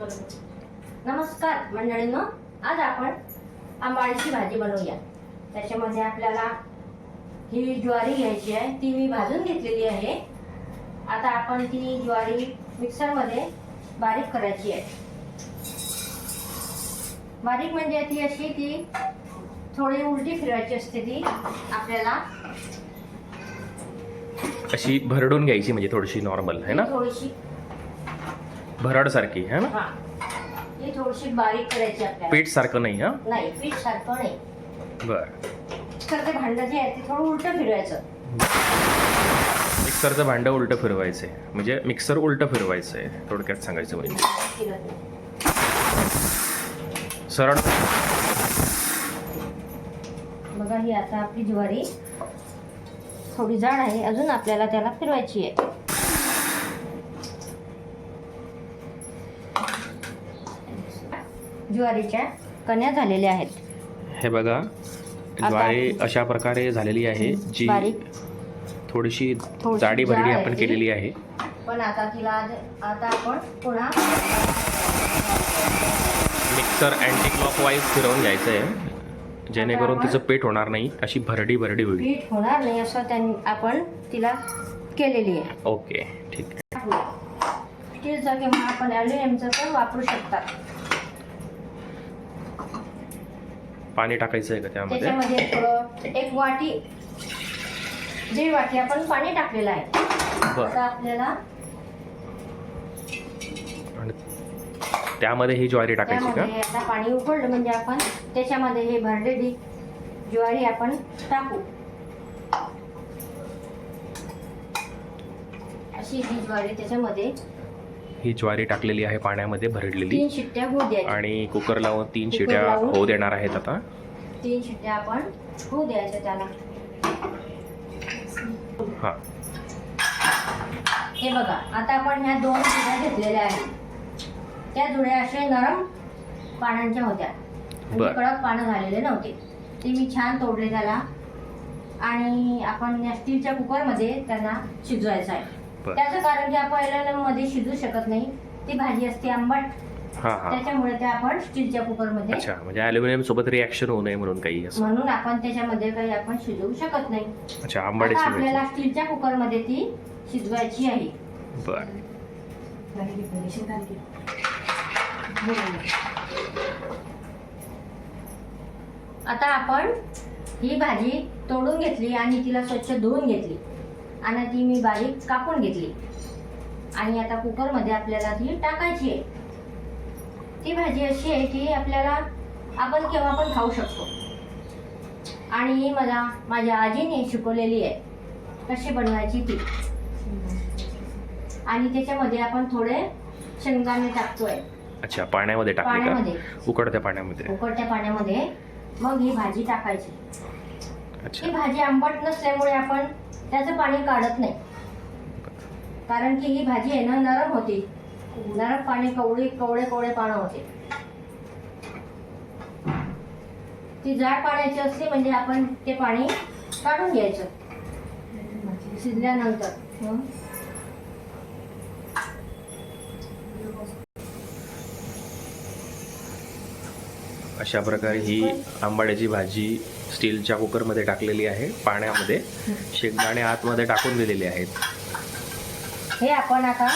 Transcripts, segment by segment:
नमस्कार मंडळींनो आज आपण आंबाडीची भाजी बनवूया. त्याच्यामध्ये आपल्याला ही ज्वारी घ्यायची आहे ती मी भाजून घेतलेली आहे. आता आपण ती ज्वारी मिक्सरमध्ये बारीक करायची आहे. बारीक म्हणजे ती अशी ती थोडी उलटी फिरवायची असते ती आपल्याला अशी भरडून घ्यायची म्हणजे थोडीशी नॉर्मल है ना? थोडीशी भरड सारखी है ना? हा. ही थोडीशी बारीक करायची आपल्याला. पीठ सारखं नाही हा? नाही पीठ सारखं नाही. बर. तर ते भांडं जे आहे ते थोडं उलटं फिरवायचं. मिक्सरचं भांडं उलटं फिरवायचंय म्हणजे मिक्सर उलटं फिरवायचंय थोडक्यात सांगायचं म्हणजे. सरळ. बघा ही आता आपली ज्वारी थोडी जाड आहे. अजून आपल्याला त्याला फिरवायची आहे. ज्वारीच्या कण्या झालेल्या आहेत. हे बघा ज्वारी अशा प्रकारे झालेली आहे जी बारीक. थोडीशी थोडीशी जाडी भरडी जाड आपण. केलेली आहे. पण आता तिला आज- आता आपण पुन्हा मिक्सर अँटी क्लॉकवाईज फिरवून घ्यायचं आहे. जेणेकरून तिचं पेट होणार नाही अशी भरडी भरडी होईल. पीठ होणार नाही असं त्यांनी आपण तिला केलेली आहे. ओके ठीक आहे. स्टीलचा किंवा आपण ॲल्युमिनियमचं पण वापरू शकतात पाणी टाकायचं आहे का त्यामध्ये? त्याच्यामध्ये थोडं एक वाटी दीड वाटी आपण पाणी टाकलेलं आहे. बरं. आपल्याला आणि त्यामध्ये ही ज्वारी टाकायची का? त्यामध्ये आता पाणी उकळलं म्हणजे आपण त्याच्यामध्ये हे भरलेली ज्वारी आपण टाकू. अशी ही ज्वारी त्याच्यामध्ये ही ज्वारी टाकलेली आहे पाण्यामध्ये भरडलेली. आणि कुकर लावून तीन शिट्या. होऊ देणार आहेत आता. तीन शिट्ट्या आपण होऊ द्यायच्या त्याला. हा. हे बघा आता आपण ह्या दोन जुड्या घेतलेल्या आहेत. त्या जुड्या अशा नरम पानांच्या होत्या. म्हणजे. कडक पानं झालेले नव्हते. ते मी छान तोडले त्याला. आणि आपण या स्टीलच्या कुकरमध्ये त्यांना शिजवायचं आहे. बर. त्याचं कारण की आपण मध्ये शिजू शकत नाही. ती भाजी असते आंबट. हा हा. त्याच्यामुळे ते आपण स्टीलच्या कुकरमध्ये अच्छा म्हणजे अल्युमिनियम सोबत रिॲक्शन होऊ नये म्हणून काही असं. म्हणून आपण त्याच्यामध्ये काही आपण शिजवू शकत नाही. अच्छा आता आपल्याला स्टीलच्या कुकरमध्ये ती शिजवायची आहे. बर. आता आपण ही भाजी तोडून घेतली आणि तिला स्वच्छ धुवून घेतली. आणि ती मी बारीक कापून घेतली. आणि आता कुकरमध्ये आपल्याला ती टाकायची आहे. ती भाजी अशी आहे की आपल्याला आपण केव्हा पण खाऊ शकतो. आणि ही मला माझ्या आजीने शिकवलेली आहे. कशी बनवायची ती. आणि त्याच्यामध्ये आपण थोडे शेंगदाणे टाकतोय. अच्छा पाण्यामध्ये पाण्यामध्ये. उकडत्या पाण्यामध्ये. उकळत्या पाण्यामध्ये. मग ही भाजी टाकायची. ही भाजी आंबट नसल्यामुळे आपण त्याचं पाणी काढत नाही. कारण की ही भाजी आहे ना नरम होती. नरम पाणी कवळे कवळे कवळे पानं होते. ती जाड पाण्याची असली म्हणजे आपण ते पाणी काढून घ्यायचं. शिजल्यानंतर. अशा प्रकारे ही आंबाड्याची भाजी स्टीलच्या कुकरमध्ये टाकलेली आहे पाण्यामध्ये. शेंगदाणे आतमध्ये टाकून दिलेले आहेत. हे आपण आता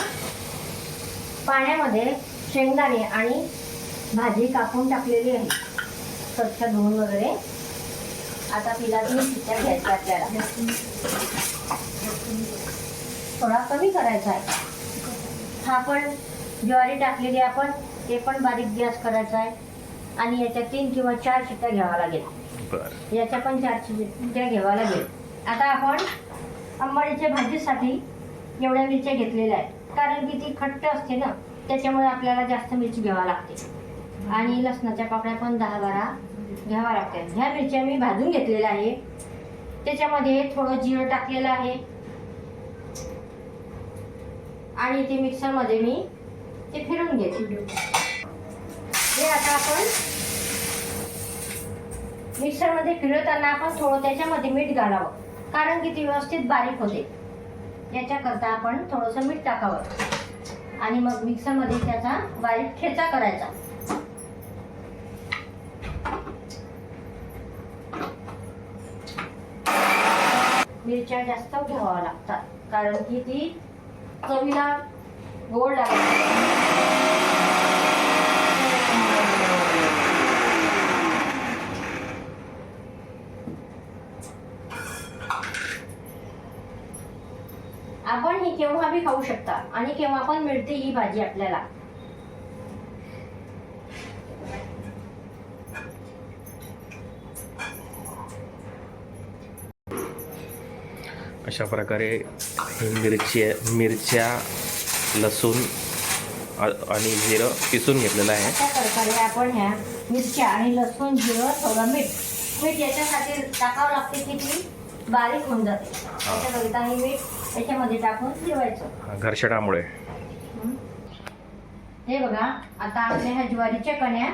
पाण्यामध्ये शेंगदाणे आणि भाजी कापून टाकलेली आहे. स्वच्छ धुवून वगैरे. आता तिला तीन शिट्ट्या घ्यायच्या आपल्याला. थोडा कमी करायचा आहे. हा पण ज्वारी टाकलेली आपण ते पण बारीक गॅस करायचा आहे. आणि याच्या तीन किंवा चार शिट्ट्या घ्यावा लागेल. बर याच्या पण चारशे मिरच्या घ्यावा लागेल आता आपण आंबाडीच्या भाजीसाठी एवढ्या मिरच्या घेतलेल्या आहेत. कारण की ती खट्ट असते ना त्याच्यामुळे आपल्याला जास्त मिरची घ्यावा लागते. आणि लसणाच्या पाकळ्या पण दहा बारा घ्यावा लागतात. ह्या मिरच्या मी भाजून घेतलेल्या आहे. त्याच्यामध्ये थोडं जिरं टाकलेलं आहे. आणि ते मिक्सरमध्ये मी ते फिरून घेते हे आता आपण मिक्सरमध्ये फिरवताना आपण थोडं त्याच्यामध्ये मीठ घालावं कारण की ती व्यवस्थित बारीक होते. याच्याकरता आपण थोडंसं मीठ टाकावं. आणि मग मिक्सरमध्ये त्याचा बारीक ठेचा करायचा. मिरच्या जास्त घ्यावा लागतात. कारण की ती चवीला गोड लागतात. आपण ही केव्हा बी खाऊ शकता आणि केव्हा पण मिळते ही भाजी आपल्याला. अशा प्रकारे मिरची मिरच्या लसूण आणि जिरं पिसून घेतलेलं आहे. अशा प्रकारे आपण ह्या मिरच्या आणि लसूण जिरं थोडं मीठ मीठ याच्यासाठी टाकावं लागते की ती बारीक होऊन जाते. त्याच्याकरिता हे मीठ याच्यामध्ये टाकून घर्षणामुळे हं. बघा आता आपल्या ह्या ज्वारीच्या कण्या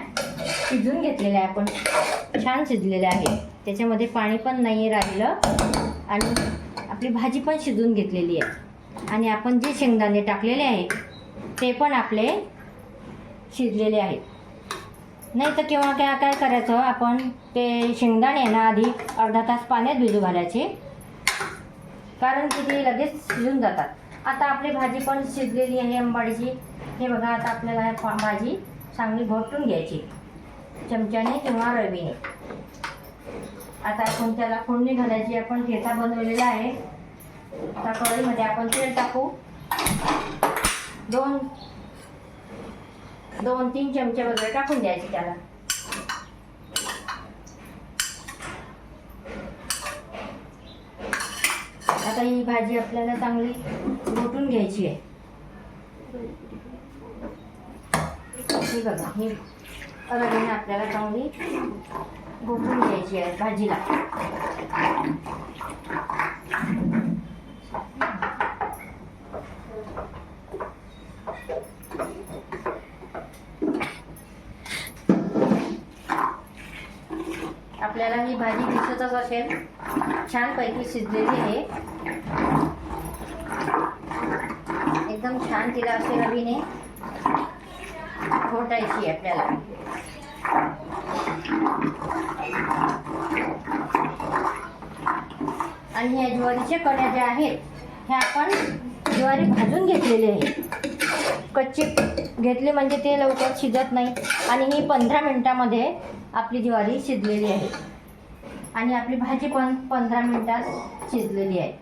शिजून घेतलेल्या आहे आपण छान शिजलेल्या आहे त्याच्यामध्ये पाणी पण नाही राहिलं. आणि आपली भाजी पण शिजून घेतलेली आहे. आणि आपण जे शेंगदाणे टाकलेले आहे ते पण आपले शिजलेले आहेत. नाही तर केव्हा काय काय करायचं? आपण ते शेंगदाणे ना आधी अर्धा तास पाण्यात भिजू घालायचे. कारण की ते लगेच शिजून जातात. आता आपली भाजी पण शिजलेली आहे अंबाडीची हे बघा आता आपल्याला भाजी चांगली घोटून घ्यायची. चमच्याने किंवा रवीने. आता आपण त्याला फोडणी घालायची. आपण ठेचा बनवलेला आहे. आता कढईमध्ये आपण तेल टाकू. दोन दोन तीन चमचे वगैरे टाकून द्यायचे त्याला. आता ही भाजी आपल्याला चांगली गोटून घ्यायची आहे. ही बघा ही रवीने आपल्याला चांगली घोटून घ्यायची आहे भाजीला. आपल्याला ही भाजी दिसतच असेल. छानपैकी शिजलेली आहे. एकदम छान तिला असे रवीने घोटायची आहे आपल्याला. आणि ह्या ज्वारीच्या कड्या ज्या आहेत ह्या आपण ज्वारी भाजून घेतलेली आहे. कच्चे. घेतली म्हणजे ते लवकर शिजत नाही. आणि ही पंधरा मिनटामध्ये आपली ज्वारी शिजलेली आहे. आणि आपली भाजी पण पंधरा मिनटात शिजलेली आहे.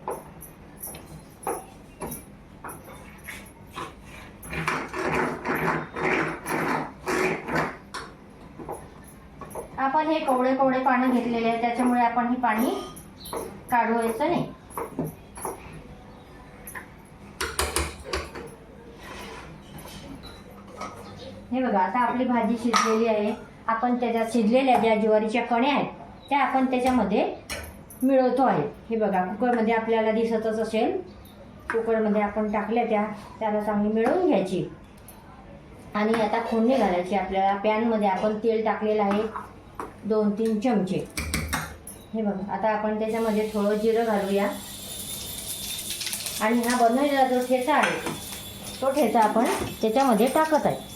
आपण हे कोवळे कोवळे पाणी घेतलेले आहे. त्याच्यामुळे आपण हे पाणी काढवायचं नाही. हे बघा आता आपली भाजी शिजलेली आहे. आपण त्याच्या शिजलेल्या ज्या ज्वारीच्या कण्या आहेत त्या आपण त्याच्यामध्ये मिळवतो आहे. हे बघा कुकरमध्ये आपल्याला दिसतच असेल. कुकरमध्ये आपण टाकल्या त्या त्याला चांगली मिळवून घ्यायची. आणि आता फोडणी घालायची. आपल्याला पॅनमध्ये आपण तेल टाकलेलं आहे दोन तीन चमचे. हे बघा आता आपण त्याच्यामध्ये थोडं जिरं घालूया. आणि हा बनवलेला जो ठेचा आहे तो ठेचा आपण त्याच्यामध्ये टाकत आहे.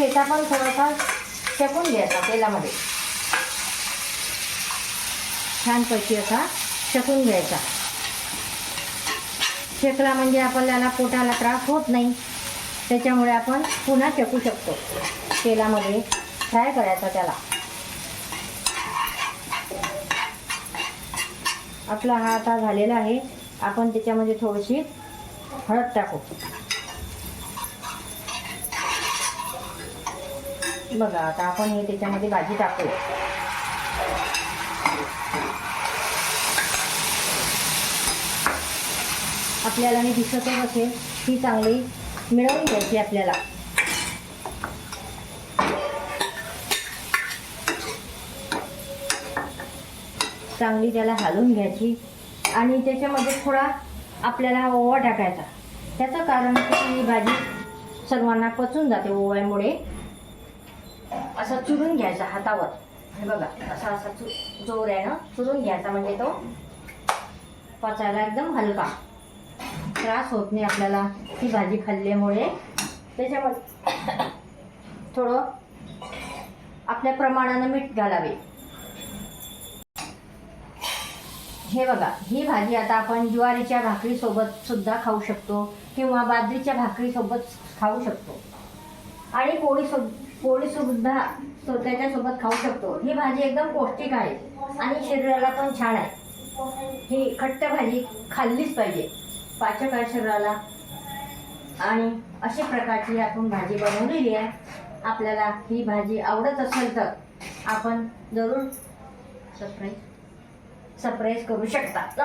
तो ठेचा पण थोडासा शेकून घ्यायचा तेलामध्ये. छानपैकी असा शेकून घ्यायचा. शेकला म्हणजे आपल्याला पोटाला त्रास होत नाही. त्याच्यामुळे आपण पुन्हा शेकू शकतो. तेलामध्ये फ्राय करायचा त्याला. आपला हा आता झालेला आहे. आपण त्याच्यामध्ये थोडीशी हळद टाकू. बघा आता आपण हे त्याच्यामध्ये भाजी टाकू आपल्याला मी दिसतच असेल ही चांगली मिळवून घ्यायची आपल्याला. चांगली त्याला हालून घ्यायची आणि त्याच्यामध्ये थोडा आपल्याला ओवा टाकायचा. त्याचं कारण की ही भाजी सर्वांना पचून जाते ओव्यामुळे. असं चुरून घ्यायचा हातावर. हे बघा असा असा चु जोर आहे ना चुरून घ्यायचा म्हणजे तो पचायला एकदम हलका. त्रास होत नाही आपल्याला ही भाजी खाल्ल्यामुळे. त्याच्यामध्ये थोडं आपल्या प्रमाणानं मीठ घालावे. हे बघा ही भाजी आता आपण ज्वारीच्या भाकरीसोबत सुद्धा खाऊ शकतो किंवा बाजरीच्या भाकरीसोबत खाऊ शकतो. आणि पोळीसोबत पोळी सुद्धा तो त्याच्यासोबत खाऊ शकतो. ही भाजी एकदम पौष्टिक आहे आणि शरीराला पण छान आहे. ही खट्ट भाजी खाल्लीच पाहिजे. पाचक आहे शरीराला. आणि अशा प्रकारची आपण भाजी बनवलेली आहे. आपल्याला ही भाजी आवडत असेल तर आपण जरूर सरप्राईज सरप्राईज करू शकता.